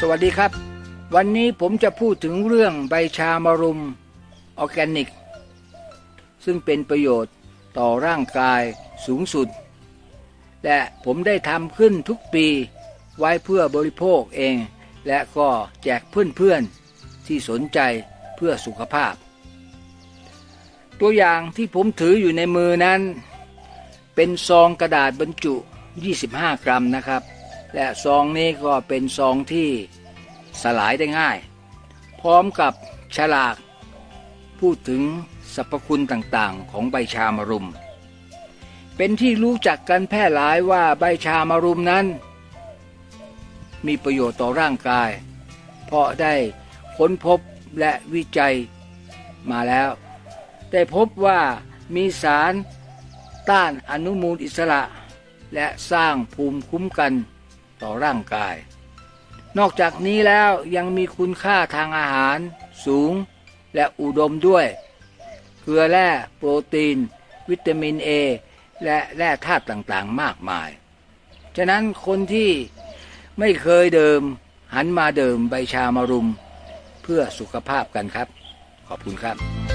สวัสดีครับ วันนี้ผมจะพูดถึงเรื่องใบชามะรุมออร์แกนิก ซึ่งเป็นประโยชน์ต่อร่างกายสูงสุด และผมได้ทำขึ้นทุกปีไว้เพื่อบริโภคเอง และก็แจกเพื่อนๆ ที่สนใจเพื่อสุขภาพ ตัวอย่างที่ผมถืออยู่ในมือนั้น เป็นซองกระดาษบรรจุ 25 กรัมนะครับ และซองนี้ก็เป็นซองที่สลายได้ง่าย พร้อมกับฉลาก พูดถึงสรรพคุณต่างๆ ของใบชามะรุม เป็นที่รู้จักกันแพร่หลายว่าใบชามะรุมนั้น มีประโยชน์ต่อร่างกาย เพราะได้ค้นพบและวิจัยมาแล้ว ได้พบว่ามีสารต้านอนุมูลอิสระ และสร้างภูมิคุ้มกัน ต่อร่างกาย นอกจากนี้แล้วยังมีคุณค่าทางอาหารสูงและอุดมด้วย เกลือแร่โปรตีน วิตามินเอและแร่ธาตุต่างๆ มากมาย ฉะนั้นคนที่ไม่เคยเดิมหันมาเดิมใบชามารุม เพื่อสุขภาพกันครับ ขอบคุณครับ